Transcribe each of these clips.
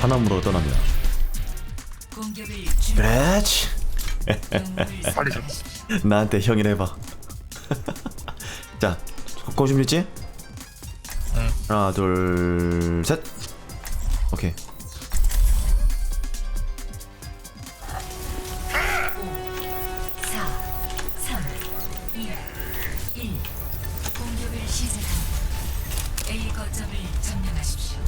하남으로 떠납니다. 그렇지. 잡. 나한테 형이라 해봐. 자, 거 준비했지? 응. 하나, 둘, 셋. 오케이. 공격을 시작합니다. A 거점을 점령하십시오.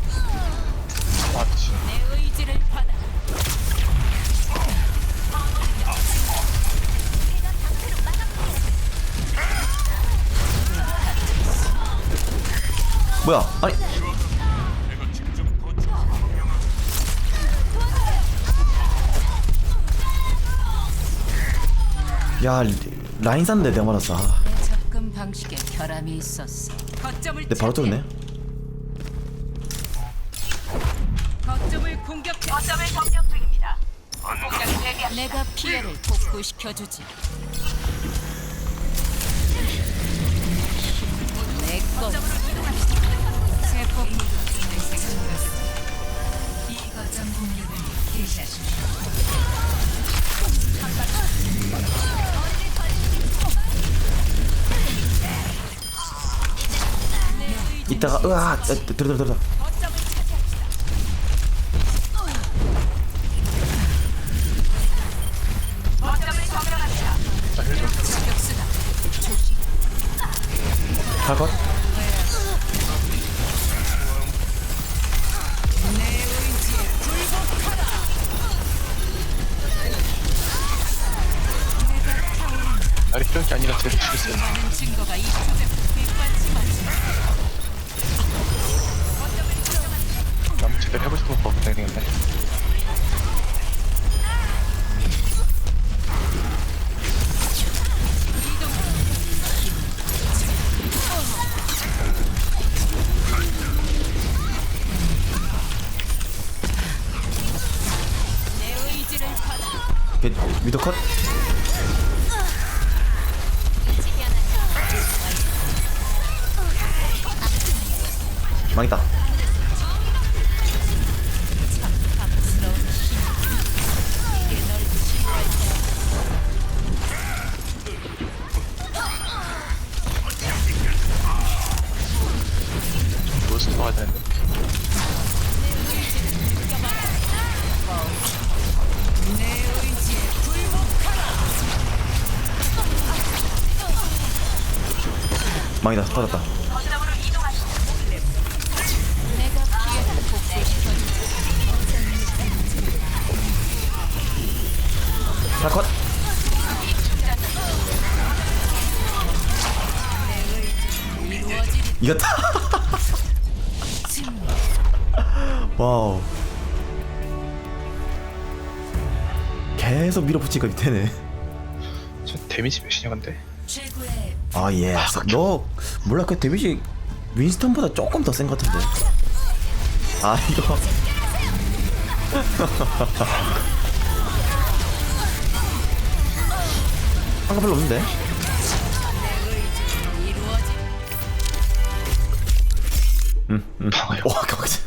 뭐야? 아니. 야, 리- 라인 샀는데 내가 말았어. 아, 내 접근 방식에 결함이 있었어. 거점을 근데 바로 뚫네. 거점을 공격 중입니다. 내가 피해를 복구시켜 주지. 내 것. 새 폭무가 이 거점 공격을 개시하십시오. 이따가 으아, 에, 들어 들어 들어. 할 것. 나를 필요한 게 아니라 쟤를 죽였어요. 증거가 이 주제 뒷받침하지. 남 제대로 해볼 수가 없고 되겠네. 게- 미드 컷. 망했다. 밀어붙이니까 밑에네. 저 데미지 몇이냐 근데? 아 예. 너 몰라 그 데미지 윈스턴보다 조금 더 센 것 같은데. 아 이거. 한거 별로 없는데. 이루어지. 방어요. 와 깜짝이야.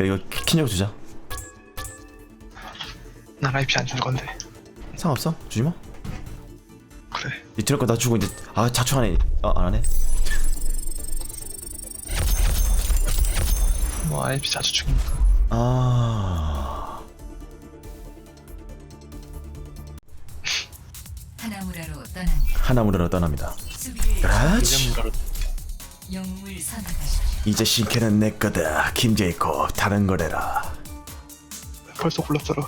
야, 이거 킨력 주자. 난 IP 안준 건데. 상관없어? 주지 마. 그래. 이틀 거나 주고 이제 아 자초하네. 아안 하네. 뭐 IP 자주 죽니까. 아. 하나무라로 떠납니다. 하나무라로 떠납니다. 수비를 그렇지. 이름가로 영웅을 선택하십시오. 이제 신캐는 내 거다. 김제이콥 다른 거래라. 벌써 굴렀더라.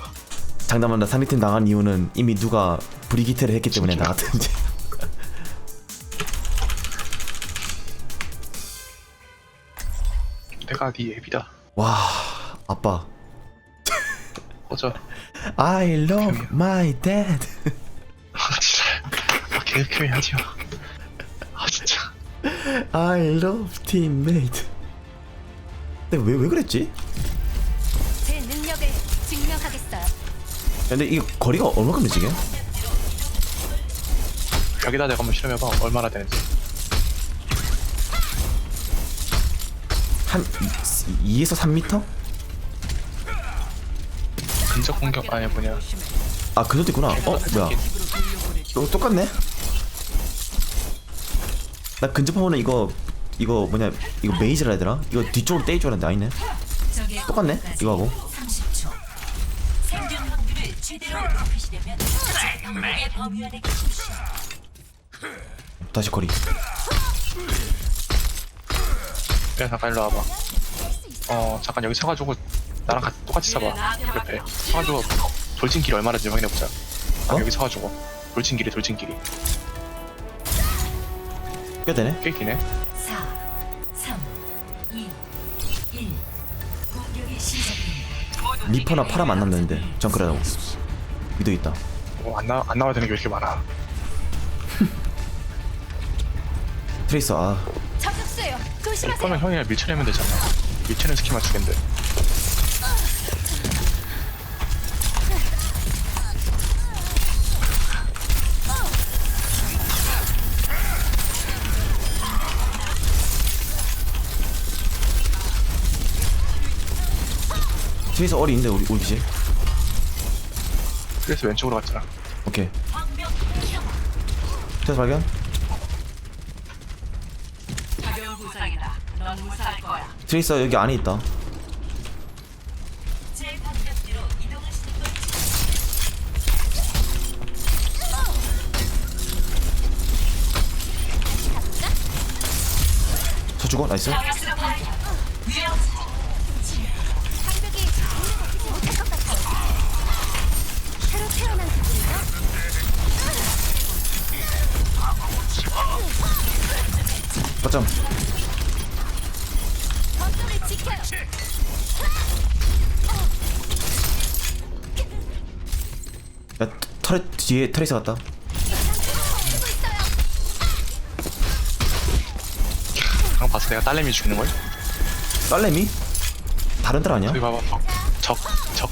장담한다 3위팀 나간 이유는 이미 누가 브리기테를 했기 때문에 진짜. 나갔든지. 내가 네 앱이다. 와 아빠. 꺼져. I love my dad. 아 진짜. 아 개그캠이 하지 마. 아 진짜. I love teammate. 근데 왜 왜 그랬지? 근데 이게 거리가 얼마큼 되지 이게? 여기다 내가 한번 실험해봐. 얼마나 되는지. 한 2, 에서 3m? 근접 공격 아니 뭐냐 아 그것도 있구나 어 뭐야 또 똑같네 나 근접하면은 이거 이거 뭐냐 이거 메이즈라 해야 되나 이거 뒤쪽으로 떼일 줄 알았는데 아니네 똑같네 이거하고 다시 거리. 야 잠깐 일로 와봐. 어 잠깐 여기 서가지고 나랑 같이 똑같이 서봐. 옆에. 서가지고 돌진 길이 얼마나인지 확인해보자. 아 어? 여기 서가지고. 돌진 길이 돌진 길이. 꽤 되네. 꽤 기네. 4, 3, 2, 1. 공격이 시작됩니다. 리퍼나 파라 만나면 되는데 정크라고. 미도 있다 어, 안, 나, 안 나와야 되는 게 왜 이렇게 많아. 트레이서 아. 저격 수예요. 조심하세요. 그러면 형이랑 밀쳐내면 되잖아. 밀쳐낸 스킬 맞추겠는데. 트레이서 어리 있는데 우리 우리 기지 그래서 왼쪽으로 갔잖아. 오케이. 트레이서 발견. 가벼운 부상이다. 넌 무사할 거야. 트레이서 여기 안에 있다. 제 이동하시는 건 저 죽어? 나이스 거점 지켜요. 야 터렛 뒤에 트레이서 갔다 방금 봤어 내가 딸내미 죽이는 걸? 딸내미? 다른 딸 아니야? 저기 봐봐 적 적적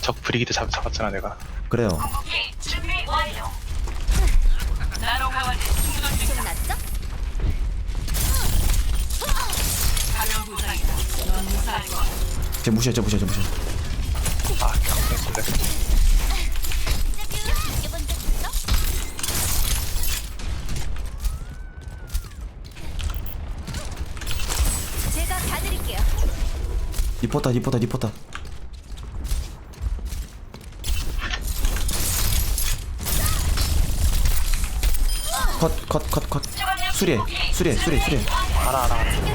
적 브리기드 잡, 잡았잖아 내가 그래요 쟤 무시해 쟤 무시해 쟤 무시해. 아 봐드릴게요. 리포터 리포터 리포터. 컷 컷 컷컷. 수리해 수리해 수리해 수리해. 알아 알아 알아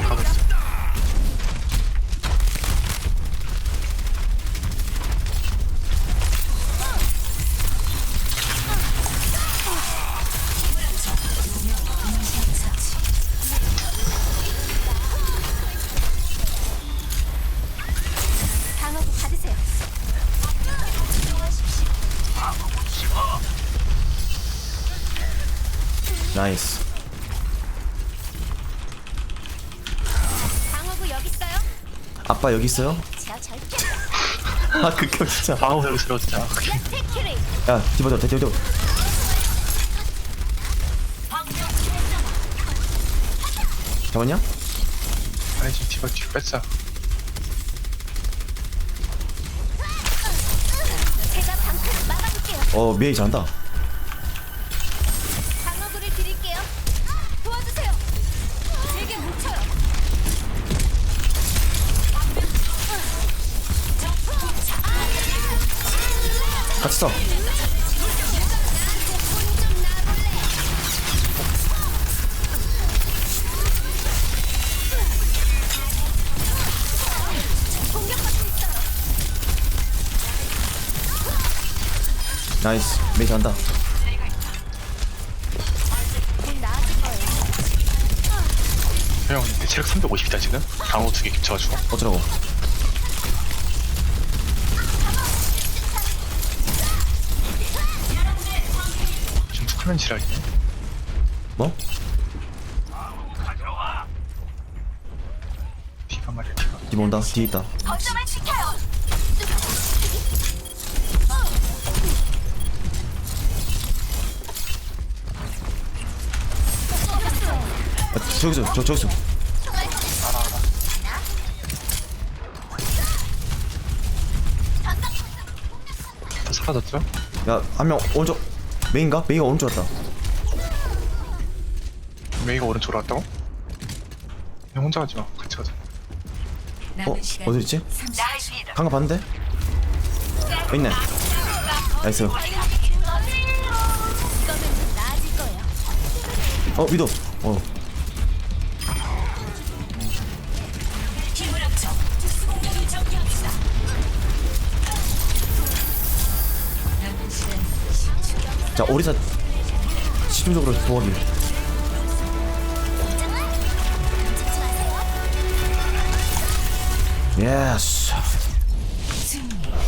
나이스 방어구 여기 있어요. 아빠 여기 있어요? 아 극혐 진짜 아우 여기 쓰러졌잖아 레테큐리. 야 뒤버져 뒤버져 잡았냐? 아니 지금 뒤바 뒤 뺐어 제가 방패를 막아줄게요. 어 메이 잘한다 같이 써 나이스. 메이 거예요. 형 체력 350이다 지금? 방어 두개 겹쳐가지고. 어쩌라고 툭하면 지랄이네 뭐? 디바 말이야 디바 뒤 온다 뒤에 있다 거점을 지켜요. 야, 저기서 저 저기서 사라졌죠? 야한 명 오른쪽 메인가? 메이가 오른쪽 왔다 메이가 오른쪽으로 왔다고? 그냥 혼자 가지 마 같이 가자 어? 어디 있지? 30초. 방금 봤는데? 어, 있네 나이스. 어 위도 어 자 오리사 집중적으로 마세요. 예스.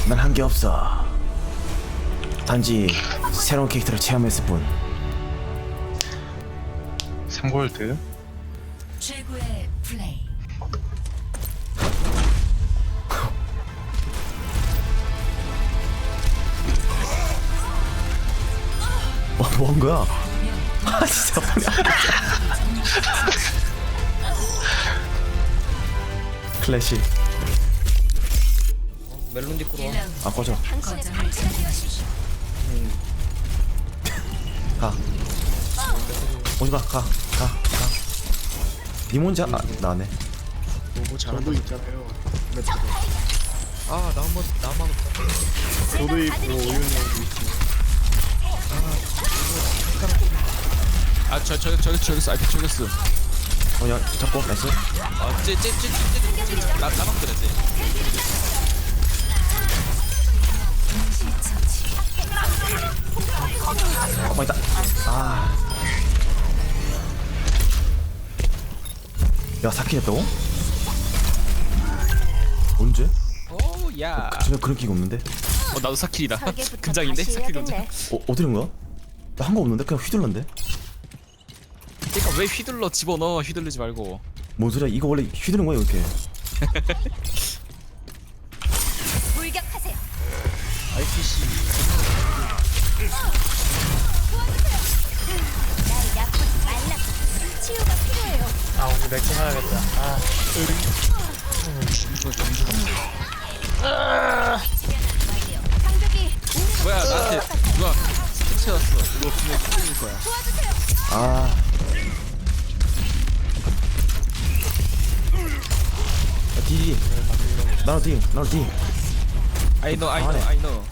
난 한 게 없어 단지 새로운 캐릭터를 체험했을 뿐 3골드 최고의 플레이. 뭐 한 거야? 아 진짜 클래시. 멜론 디꾸로 아 꺼져. 음. 가. 오지마. 가가가. 니몬자 아 나네. 너무 잘한다. 있잖아요. 아, 나 한 번, 나만. 저도 있고, 오윤이 형도 있지. 아, 저, 저, 저기, 저기 있어. 아이피 저기 있어. 어 야 잡고 나이스 아, 쟤, 쟤, 쟤, 쟤, 쟤, 나, 나만 그래, 쟤. 어 있다 아 야 사키 됐다고? 언제? 오, 야. 전혀 그런 기가 없는데 어, 나도 사킬이다. 근장인데? 사킬 근장. 어 어디는 거야? 나 한 거 없는데 그냥 휘둘렀는데 그니까 왜 휘둘러 집어넣어, 휘둘르지 말고. 뭔 소리야 이거 원래 휘두른 거야 이렇게 불격하세요. IPC 날 약하지 말라. 치유가 필요해요. 아 오늘 맥주 사야겠다 아 상벽이 뭐야, 나한테 누가 스케치 왔어. 이거 분명히 휘둘릴 거야. 아 D 나로 D 나로 D I know, I know. I know.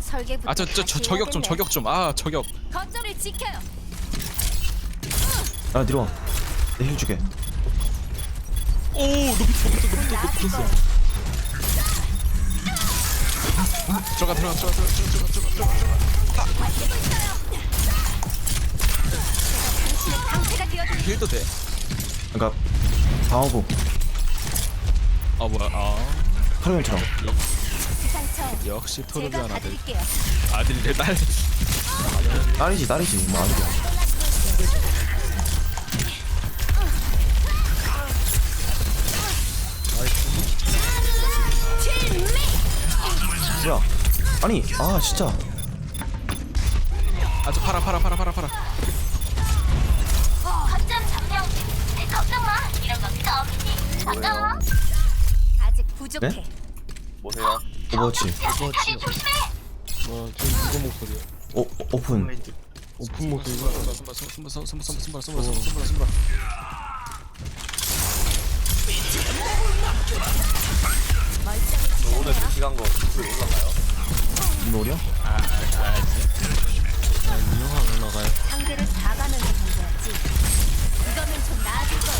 설계부터 아, 저, 저, 저, 다시 저격 좀. 저격 좀. 아, 저격. 거점을 지켜요. 아 뒤로 와내힐 줄게 오, 높이 떴어, 높이 떴어, 높이 떴어. 들어가, 들어가, 들어가, 들어가, 들어가, 들어가, 들어가. 당신의 방패가 되어줄 힐도 돼. 그러니까 방어구 아, 뭐야, 아. 상처. 역시 제가 토르비안 아들. 봐드릴게요. 아들이래, 딸. 딸이지 딸이지 뭐 아들이야 야 아니 아 진짜 아, 저 팔아, 팔아, 팔아, 팔아, 팔아. 거점 점령. 걱정 마. 이런 거 껌이지. 아직 부족해. 네? 오버워치 오버워치 뭐 저기 누구 목소리야 오 오픈 오픈 목소리 손발, 손발, 손발, 손발, 손발, 손발, 손발, 손발, 손발, 손발. 노려? 유명한 올라가요 상대를 봐가면서 던져야지. 이거면 좀 나아질 거야.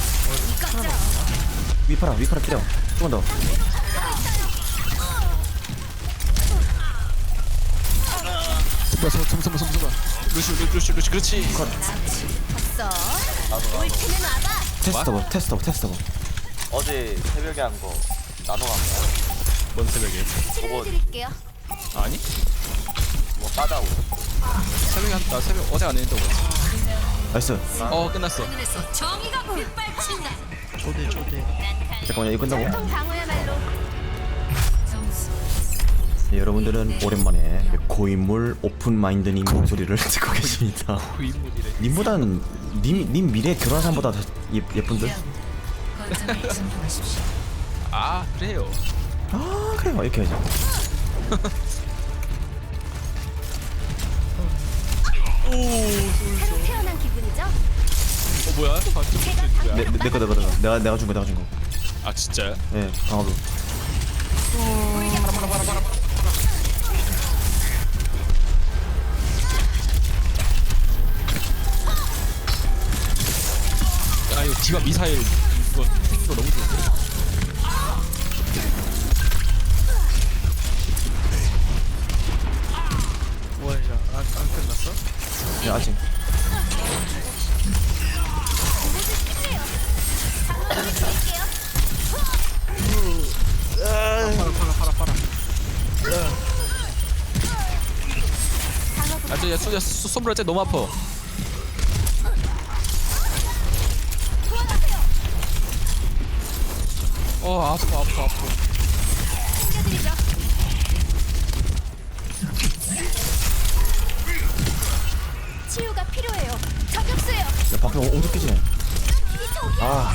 이거 죠. 위파라 위파라 때려 조금 더 손발, 손발, 손발, 손발, 손발. 루시, 루시, 루시, 루시, 그렇지. 와봐. 테스터버 테스터버 테스터버 어제 새벽에 한 거 나눠 간 거야. 뭔 새벽에? 치료해드릴게요. 아니? 뭐 까다고. 새벽에 한, 나 새벽 어제 안 했는데 어제. 나이스 어, 끝났어. 하늘에서 정의가 빛발친다. 초대 초대. 잠깐만요 이거 끝나고. 네, 여러분들은 오랜만에 고인물 오픈마인드님 목소리를 듣고 계십니다. 님보단 님, 님 미래 결혼한보다 더 예, 예쁜데? 아 그래요. 아 그래요. 이렇게 해야죠. 오 어 뭐야? 내, 내, 내거 내거 내거 내가 내가 준 거 내가 준 거 아 진짜요? 예 강화도 아 이거 디바 미사일 이거 생긴 거 너무 좋은데 뭐야 이제 안, 안 끝났어? 예 아직 아저 야 쏘야 솜브라 쟤 너무 아파 어 아파 아파 아파. 치유가 필요해요. 저격수예요. 야 밖에 엄청 깨지네 아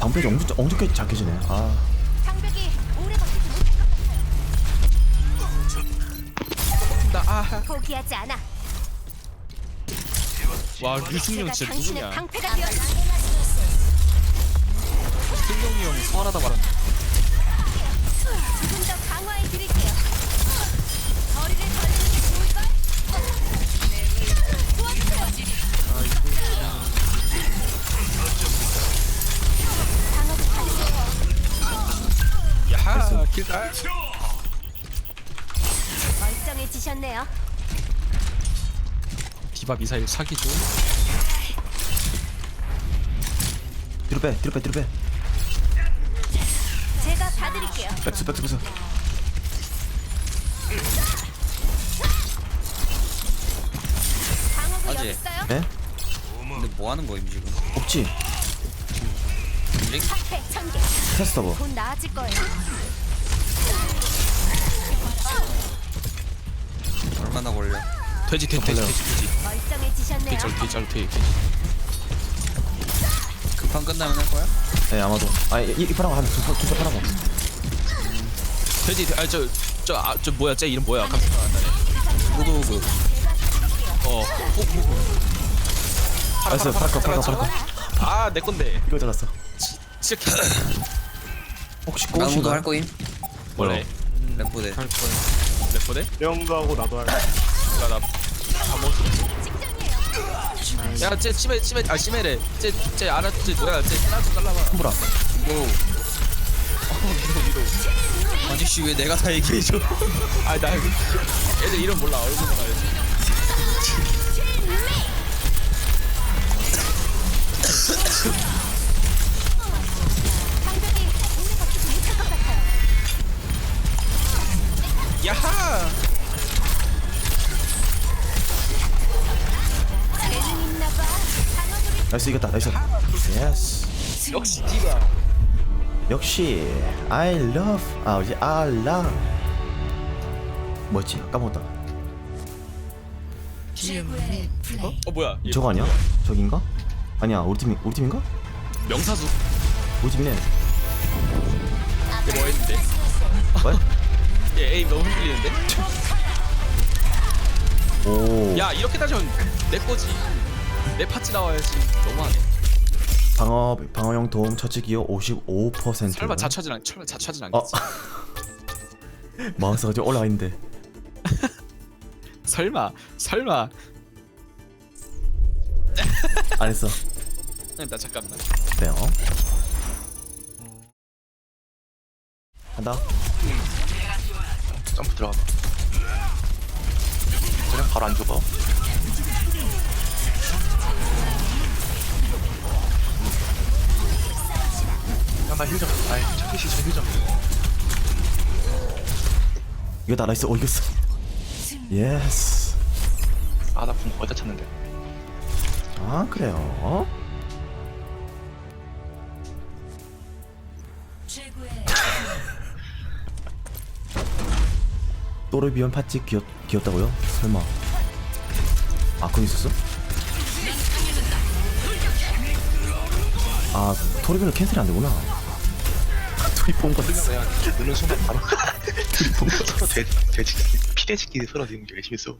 방패이 엄청 엄청 깨 작해지네 아 포기하지 않아. 와 류승룡 진짜 당신의 누구냐 방패가 되었어. 승룡이 형 서운하다 말았네 조금 더 강화해 드릴게요. 거리를 벌리는 게 좋을걸? 도와주세요. 야하 킬달 멀쩡해지셨네요. 디바 미사일 사기 좀 뒤로 빼 뒤로 빼 뒤로 빼 제가 봐드릴게요. 백스 백스 백스 방어구. 여기 있어요. 네? 근데 뭐 하는 거임 지금? 없지 상태 천개. 테스터버 곧 나아질 거예요. 얼마나 걸려? 돼지 돼지 돼지 돼지 돼지. 멀쩡해지셨네요. 돼지 돼지 돼지 돼지 급한 끝나면 할 거야? 네 아마도. 아이 이 파라고 한두두세 파라고 돼지 아저저 아 저 뭐야? 쟤 이름 뭐야? 나네 모두 그어 호, 호, 호. 나이스 파라코 파라코 파라코 아내 건데. 이거 잘랐어. 진짜 개 혹시 꼬우신가? 할 거임? 원래. 래퍼대. 래퍼네 명도 하고 나도 할 나나밥 먹었어 야 쟤 치매 치매 아 치매래. 쟤쟤 알아 쟤 뭐야? 쟤 나좀 잘라봐. 콤브라 아니 씨왜 내가 다 얘기해줘? 아나 애들 이름 몰라. 얼굴만 알지 나이스 이겼다. 나이스 예스 역시 디바. 역시 I love 아 이제 I love 뭐였지? 까먹었다. 최고의 플레이. 어? 뭐야? 얘 저거 아니야? 저긴가? 아니야 우리 팀 우리 팀인가? 명사수. 우리 팀이네. 얘뭐 했는데? 뭐? 얘 에임 너무 흔들리는데? 오. 야 이렇게 따지면 내 거지 내 파츠 나와야지. 너무하네. 방어 방어용 도움 처치 기여 55% 설마 자처진 않 설마 자처진 어. 않겠지? 마우스가 좀 올라와 있는데. 설마 설마. 안 했어. 나 잠깐만. 네요 간다. 점프 들어가봐. 그냥 바로 안 죽어 야나 힐좀 아이 차키시 저 힐좀 이거 다 나이스. 오 이겼어. 예스 아나 궁 거의 다 찼는데? 아 그래요? 어? 또르비언 파티 기었, 기었다고요? 설마. 아 그거 있었어? 아 토르비언은 캔슬이 안 되구나 둘이 본거 그냥 그냥 느는 순간 바로 돼 돼지 피대지끼리 서로 지금 열심히 있어